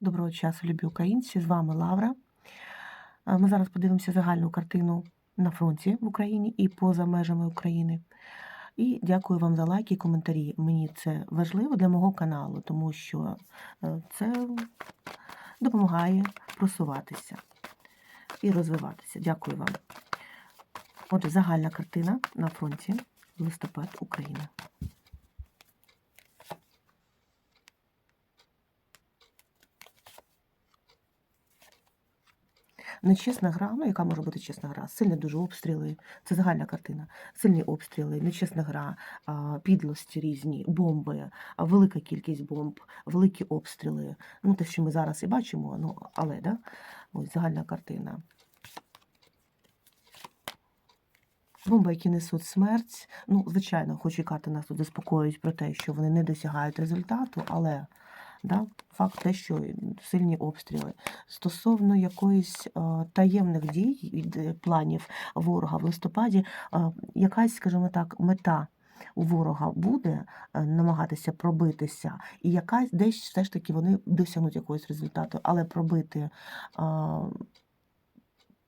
Доброго часу, любі українці! З вами Лавра. Е, Ми зараз подивимося загальну картину на фронті в Україні і поза межами України. І дякую вам за лайки і коментарі. Мені це важливо для мого каналу, тому що е, це допомагає просуватися і розвиватися. Дякую вам. Отже, загальна картина на фронті листопад України. Нечесна гра, ну яка може бути чесна гра? Сильні дуже обстріли, це загальна картина. Сильні обстріли, нечесна гра, підлості різні, бомби, велика кількість бомб, великі обстріли. Ну, те, що ми зараз і бачимо, ну, але да? ось загальна картина. Бомби, які несуть смерть. Ну, звичайно, хоч і карти нас тут заспокоюють про те, що вони не досягають результату, але да, факт те, що сильні обстріли. Стосовно якоїсь е, таємних дій е, планів ворога в листопаді, е, якась, скажімо так, мета. У ворога буде намагатися пробитися, і якась десь все ж таки вони досягнуть якогось результату, але пробити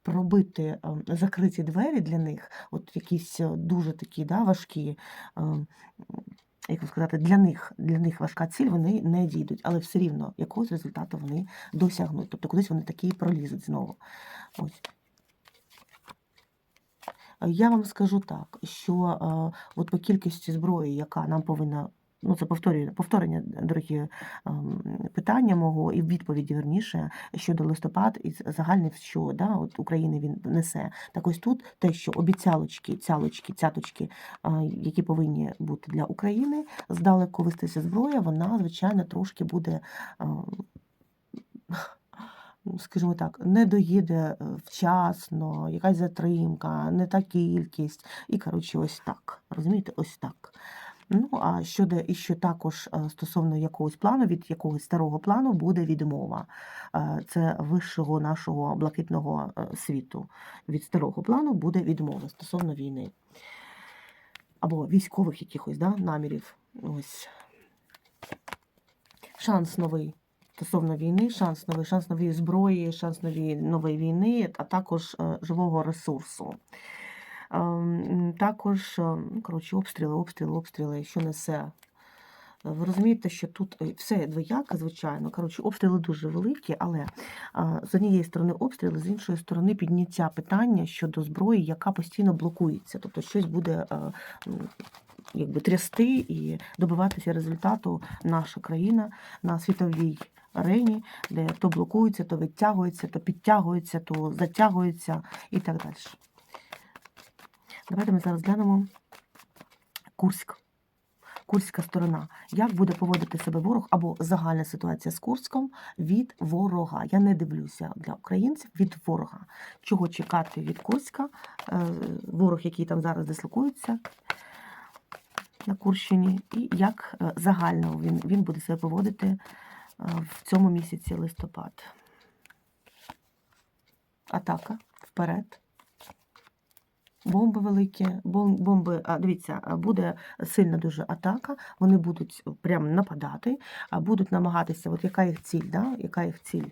пробити закриті двері для них, от якісь дуже такі да, важкі, як би сказати, для них, для них важка ціль, вони не дійдуть, але все рівно якогось результату вони досягнуть. Тобто кудись вони такі пролізуть знову. Ось. Я вам скажу так, що е, от по кількості зброї, яка нам повинна, ну це повторюю, повторення, дорогі ем, питання мого і відповіді верніше щодо листопад і загальний, що да, от України він несе. Так ось тут те, що обіцялочки, цялочки, цяточки, е, які повинні бути для України, здалеку вестися зброя, вона, звичайно, трошки буде. е, ну, скажімо так, не доїде е, вчасно, якась затримка, не та кількість. І, коротше, ось так. Розумієте, ось так. Ну, а щодо і що також е, стосовно якогось плану, від якогось старого плану буде відмова. Е, Це вищого нашого блакитного е, світу. Від старого плану буде відмова стосовно війни. Або військових якихось да, намірів. Ось. Шанс новий стосовно війни, шанс новий, шанс нової зброї, шанс нової, нової війни, а також живого ресурсу. Також, е, коротше, обстріли, обстріли, обстріли, що несе. Ви розумієте, що тут е, все двояке, звичайно. Коротше, обстріли дуже великі, але з однієї сторони обстріли, з іншої сторони підняття питання щодо зброї, яка постійно блокується. Тобто щось буде ну, якби трясти і добиватися результату наша країна на світовій арені, де то блокується, то відтягується, то підтягується, то затягується і так далі. Давайте ми зараз глянемо Курськ. Курська сторона. Як буде поводити себе ворог або загальна ситуація з Курськом від ворога? Я не дивлюся для українців від ворога. Чого чекати від Курська? Е, Ворог, який там зараз дислокується на Курщині, і як е, загально він, він буде себе поводити е, в цьому місяці листопад. Атака вперед. Бомби великі, бомби, дивіться, буде сильна дуже атака, вони будуть прям нападати, а будуть намагатися, от яка їх ціль, да? яка їх ціль?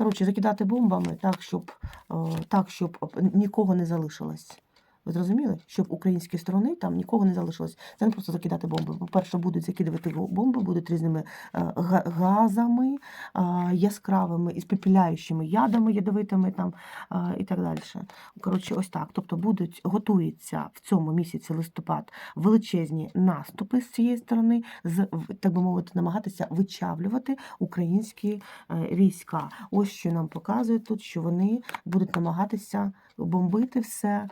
Коротше, закидати бомбами так, щоб, е, так, щоб нікого не залишилось. Ви зрозуміли? Щоб української сторони там нікого не залишилось. Це не просто закидати бомби. По-перше, будуть закидувати бомби, будуть різними е, газами, яскравими, і спепіляючими ядами ядовитими там і так далі. Коротше, ось так. Тобто будуть готуються в цьому місяці листопад величезні наступи з цієї сторони, з так би мовити, намагатися вичавлювати українські е, війська. Ось що нам показує тут, що вони будуть намагатися бомбити все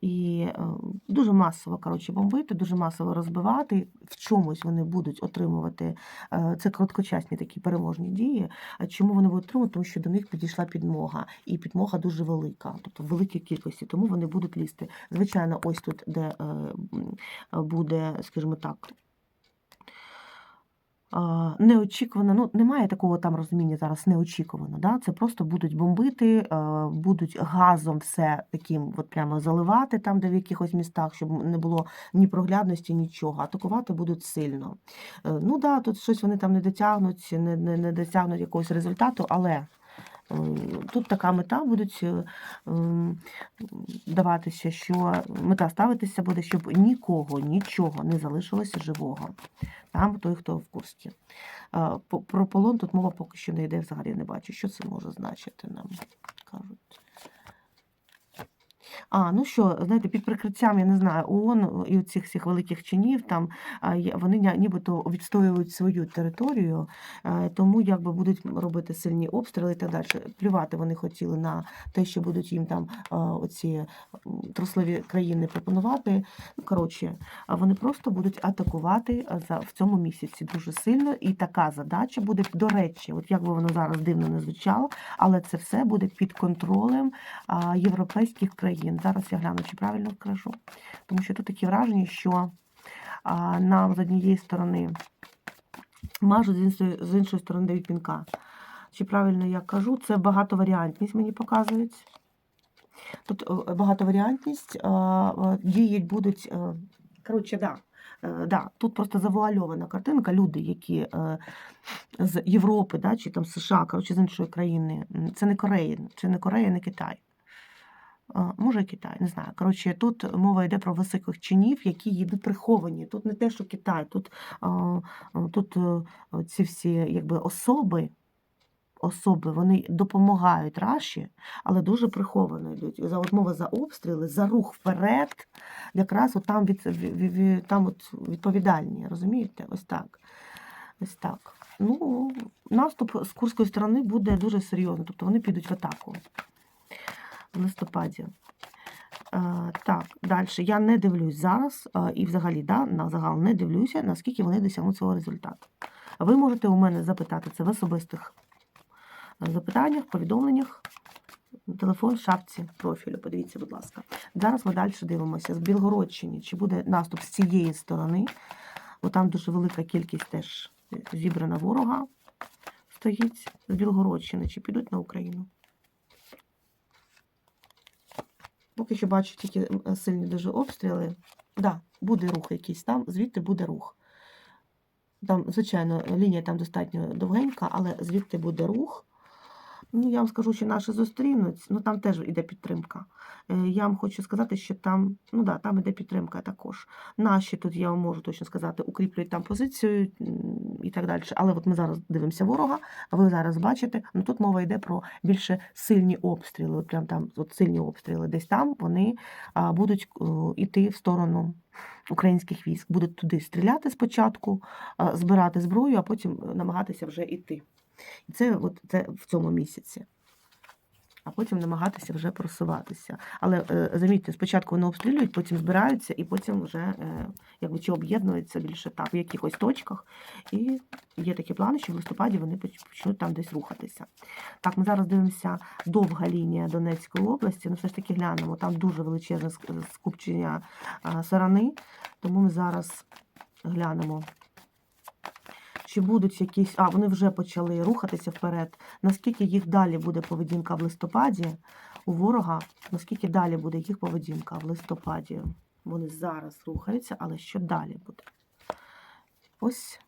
і е, дуже масово коротше, бомбити, дуже масово розбивати. В чомусь вони будуть отримувати е, це короткочасні такі переможні дії. Чому вони будуть отримувати? Тому що до них підійшла підмога, і підмога дуже велика, тобто великій кількості, тому вони будуть лізти. Звичайно, ось тут, де е, буде, скажімо так. Неочікувано, ну немає такого там розуміння зараз неочікувано. Да? Це просто будуть бомбити, е, будуть газом все таким от прямо заливати там, де в якихось містах, щоб не було ні проглядності, нічого. Атакувати будуть сильно. Е, Ну да, тут щось вони там не дотягнуть, не, не, не досягнуть якогось результату, але тут така мета будуть е, ем, даватися, що мета ставитися буде, щоб нікого, нічого не залишилося живого. Там той, хто в курсі. Е, Про полон тут мова поки що не йде, взагалі не бачу. Що це може значити нам? Кажуть. А, ну що, знаєте, під прикриттям, я не знаю, ООН і цих всіх великих чинів, там вони нібито відстоюють свою територію, е, тому якби будуть робити сильні обстріли і так далі. Плювати вони хотіли на те, що будуть їм там е, оці трусливі країни пропонувати. Ну, коротше, вони просто будуть атакувати е, за в цьому місяці дуже сильно. І така задача буде, до речі, от як би воно зараз дивно не звучало, але це все буде під контролем європейських країн. Зараз я гляну, чи правильно кажу. Тому що тут такі враження, що а, нам з однієї сторони мажуть, з іншої, з іншої сторони дають пінка. Чи правильно я кажу, це багатоваріантність мені показують. Тут е, багатоваріантність, е, е, діють будуть. Коротше, да. Да, тут просто завуальована картинка. Люди, які з Європи, да, чи там США, коротше, з іншої країни. Це не Корея, це не Корея, не Китай. Може, Китай, не знаю. Коротше, тут мова йде про високих чинів, які їдуть приховані. Тут не те, що Китай, тут, тут е, ці всі якби, особи, особи, вони допомагають Раші, але дуже приховано йдуть. За от мова за обстріли, за рух вперед, якраз от там, від, ві- ві- ві- там от відповідальні, розумієте? Ось так. Ось так. Ну, наступ з курської сторони буде дуже серйозно, тобто вони підуть в атаку листопаді. Е, так, далі. Я не дивлюсь зараз е, і взагалі да, на загал не дивлюся, наскільки вони досягнуть свого результату. Ви можете у мене запитати це в особистих е, запитаннях, повідомленнях. Телефон в шапці профілю, подивіться, будь ласка. Зараз ми далі дивимося з Білгородщини, чи буде наступ з цієї сторони, бо там дуже велика кількість теж зібрана ворога стоїть з Білгородщини, чи підуть на Україну. Поки що бачу тільки е, сильні дуже обстріли. Да, буде рух якийсь там, звідти буде рух. Там, звичайно, лінія там достатньо довгенька, але звідти буде рух. Ну, я вам скажу, що наші зустрінуть, ну там теж іде підтримка. Е, Я вам хочу сказати, що там, ну да, там іде підтримка також. Наші тут, я вам можу точно сказати, укріплюють там позицію і так далі. Але от ми зараз дивимося ворога, а ви зараз бачите, ну тут мова йде про більше сильні обстріли. От прям там от сильні обстріли. Десь там вони будуть іти в сторону українських військ, будуть туди стріляти спочатку, збирати зброю, а потім е, намагатися вже йти. І це, от, це в цьому місяці. А потім намагатися вже просуватися. Але е, замітьте, спочатку вони обстрілюють, потім збираються, і потім вже е, якби чи об'єднуються більше так в якихось точках. І є такі плани, що в листопаді вони почнуть там десь рухатися. Так, ми зараз дивимося довга лінія Донецької області. Ну, все ж таки глянемо. Там дуже величезне скупчення сарани, тому ми зараз глянемо. Чи будуть якісь, а вони вже почали рухатися вперед. Наскільки їх далі буде поведінка в листопаді у ворога? Наскільки далі буде їх поведінка в листопаді? Вони зараз рухаються, але що далі буде? Ось.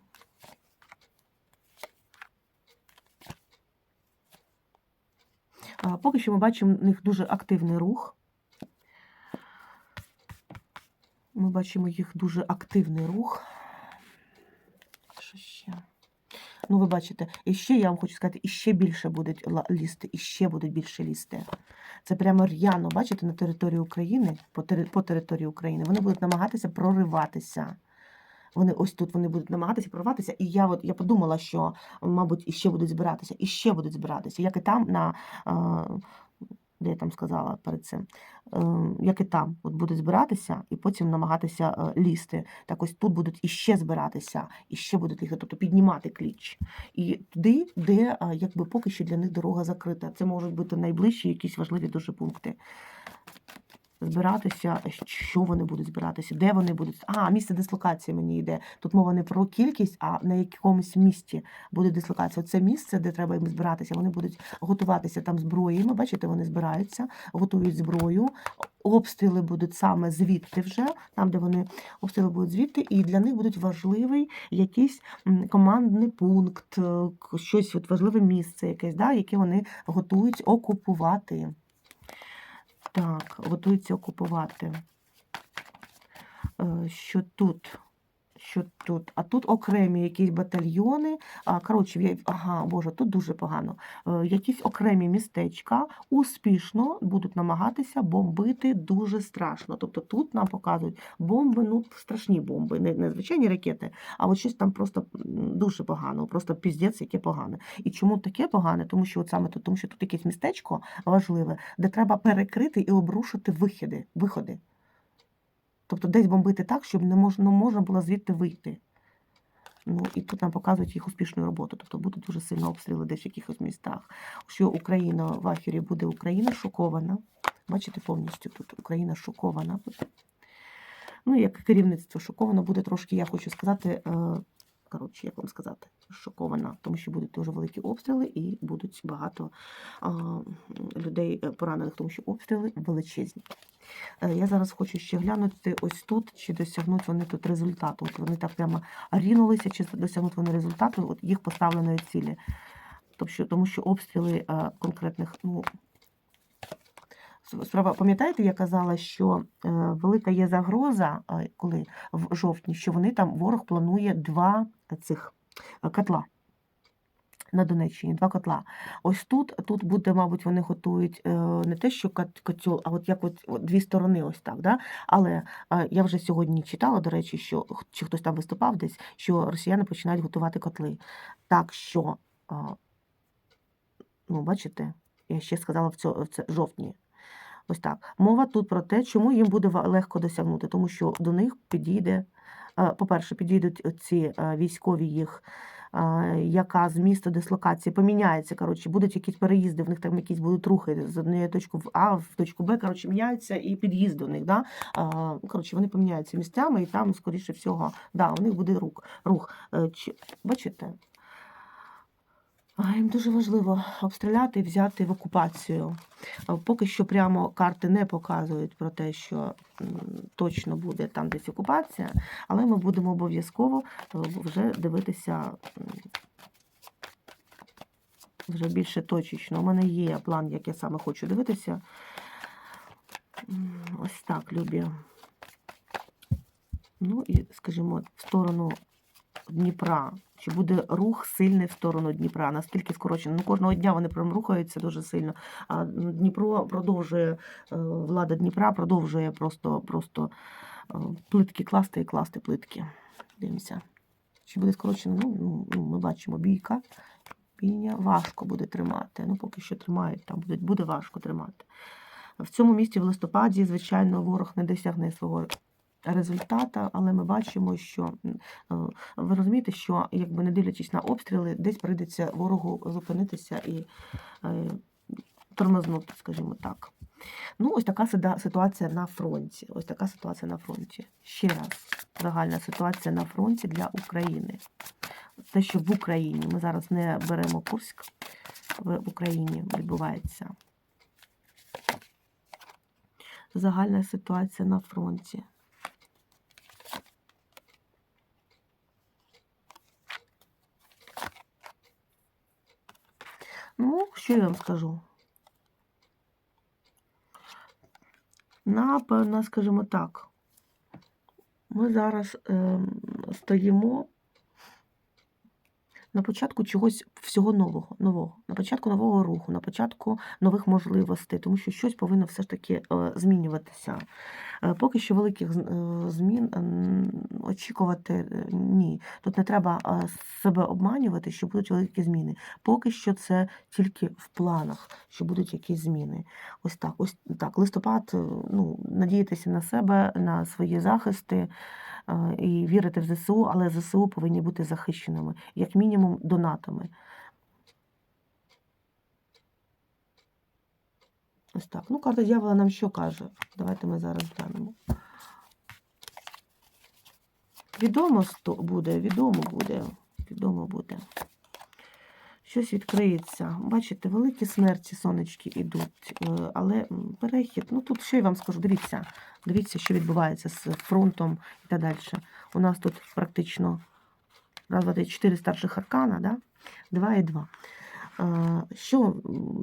Поки що ми бачимо в них дуже активний рух. Ми бачимо їх дуже активний рух. Що ще? Ну, ви бачите, і ще я вам хочу сказати, і ще більше будуть лізти, і ще будуть більше лізти. Це прямо р'яно, бачите, на території України, по, тери- по території України, вони будуть намагатися прориватися. Вони ось тут вони будуть намагатися прорватися. І я от я подумала, що, мабуть, іще будуть збиратися, і ще будуть збиратися, як і там на. Е, Де я там сказала перед цим, е, як і там, от будуть збиратися і потім намагатися е, лізти. Так ось тут будуть іще збиратися, і ще будуть лізти, тобто піднімати кліч. І туди, де якби поки що для них дорога закрита. Це можуть бути найближчі якісь важливі дуже пункти. Збиратися, що вони будуть збиратися, де вони будуть. А, місце дислокації мені йде. Тут мова не про кількість, а на якомусь місці буде дислокація. Це місце, де треба їм збиратися. Вони будуть готуватися там зброєю. Бачите, вони збираються, готують зброю. Обстріли будуть саме звідти вже, там, де вони обстріли будуть звідти, і для них будуть важливий якийсь командний пункт, е, щось от важливе місце, якесь, да, яке вони готують окупувати. Так, готуються окупувати. Е, Що тут? Що тут? А тут окремі якісь батальйони. А, коротше, я- ага, Боже, тут дуже погано. Е, Якісь окремі містечка успішно будуть намагатися бомбити дуже страшно. Тобто тут нам показують бомби, ну страшні бомби, не, не звичайні ракети, а от щось там просто дуже погано, просто піздець, яке погане. І чому таке погане? Тому що от саме тут, тому що тут якесь містечко важливе, де треба перекрити і обрушити вихіди, виходи. Тобто десь бомбити так, щоб не можна, не можна було звідти вийти. Ну і тут нам показують їх успішну роботу. Тобто будуть дуже сильно обстріли десь в якихось містах. Що Україна в ахері буде Україна шокована. Бачите, повністю тут Україна шокована. Ну, як керівництво шоковано буде трошки, я хочу сказати, е, коротше, як вам сказати, шокована, тому що будуть дуже великі обстріли і будуть багато а, людей е, поранених, тому що обстріли величезні. Е, Я зараз хочу ще глянути ось тут, чи досягнуть вони тут результату. От вони так прямо рінулися, чи досягнуть вони результату от їх поставленої цілі. Тобто, тому що обстріли е, конкретних, ну, справа, пам'ятаєте, я казала, що е, велика є загроза, коли в жовтні, що вони там ворог планує два цих е, котла. На Донеччині два котла. Ось тут, тут буде, мабуть, вони готують е, не те, що кот- котел, а от як от, от дві сторони, ось так. Да? Але я вже сьогодні читала, до речі, що чи хтось там виступав десь, що росіяни починають готувати котли. Так що, ну, бачите, я ще сказала в, цьо, в це, жовтні. Ось так. Мова тут про те, чому їм буде легко досягнути, тому що до них підійде, е, по-перше, підійдуть ці е, військові їх, е, яка з міста дислокації поміняється. Коротше, будуть якісь переїзди, в них там якісь будуть рухи з однієї точки в А в точку Б, коротше, міняються і під'їзд до них. Да? Коротше, вони поміняються місцями, і там, скоріше всього, да, у них буде рух. рух. Чи, бачите? Їм дуже важливо обстріляти і взяти в окупацію. Поки що прямо карти не показують про те, що точно буде там десь окупація, але ми будемо обов'язково е, вже дивитися вже більше точечно. У мене є план, як я саме хочу дивитися. Ось так, любі. Ну і, скажімо, в сторону Дніпра. Чи буде рух сильний в сторону Дніпра? Наскільки скорочено? Ну, кожного дня вони прям рухаються дуже сильно. А Дніпро продовжує, е, влада Дніпра продовжує просто, просто е, плитки класти і класти плитки. Дивимося. Чи буде скорочено? Ну, ну, ну, ми бачимо бійка. Бійня важко буде тримати. Ну, поки що тримають, там буде, буде важко тримати. В цьому місті в листопаді, звичайно, ворог не досягне свого результата, але ми бачимо, що е, ви розумієте, що якби не дивлячись на обстріли, десь прийдеться ворогу зупинитися і е, тормознути, скажімо так. Ну, ось така ситуація на фронті. Ось така ситуація на фронті. Ще раз, загальна ситуація на фронті для України. Те, що в Україні ми зараз не беремо Курськ, в в Україні відбувається. Загальна ситуація на фронті. Ну, що я вам скажу? Напевно, скажімо так, ми зараз ем, стоїмо на початку чогось всього нового, нового, на початку нового руху, на початку нових можливостей, тому що щось повинно все ж таки е, змінюватися. Е, Поки що великих е, змін очікувати е, ні. Тут не треба себе обманювати, що будуть великі зміни. Поки що це тільки в планах, що будуть якісь зміни. Ось так, ось так. Листопад, ну, надіятися на себе, на свої захисти і вірити в ЗСУ, але ЗСУ повинні бути захищеними, як мінімум донатами. Ось так. Ну, карта дьявола нам що каже? Давайте ми зараз глянемо. Відомо буде, відомо буде, відомо буде. Щось відкриється. Бачите, великі смерті сонечки йдуть, е, але перехід, ну тут що я вам скажу, дивіться, дивіться, що відбувається з фронтом і так далі. У нас тут практично раз, два, три, чотири старших аркана, да? два і два. Що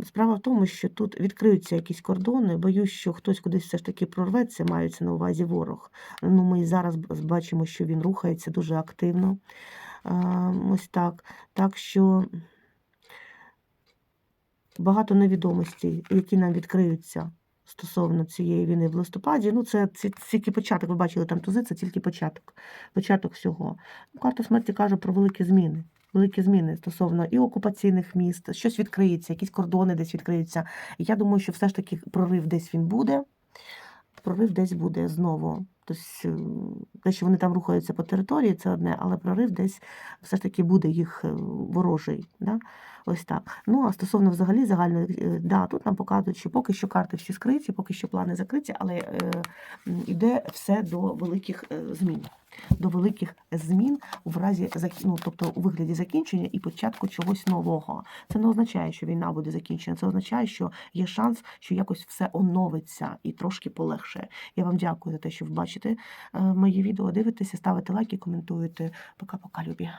справа в тому, що тут відкриються якісь кордони. Боюсь, що хтось кудись все ж таки прорветься, мається на увазі ворог. Ну, ми зараз бачимо, що він рухається дуже активно. Ось так. Так що багато невідомостей, які нам відкриються стосовно цієї війни в листопаді. Ну, це тільки початок. Ви бачили там тузи, це тільки початок. Початок всього. Ну, Карта смерті каже про великі зміни. Великі зміни стосовно і окупаційних міст, щось відкриється, якісь кордони десь відкриються. Я думаю, що все ж таки прорив десь він буде. Прорив десь буде знову. Тобто, е, те, що вони там рухаються по території, це одне, але прорив десь все ж таки буде їх е, ворожий. Да? Ось так. Ну, а стосовно взагалі загальної, е, да, тут нам показують, що поки що карти всі скриті, поки що плани закриті, але е, йде все до великих змін. До великих змін в разі ну, тобто у вигляді закінчення і початку чогось нового. Це не означає, що війна буде закінчена. Це означає, що є шанс, що якось все оновиться і трошки полегшає. Я вам дякую за те, що ви бачите е, мої відео, дивитеся, ставите лайки, коментуєте. Пока-пока, любі.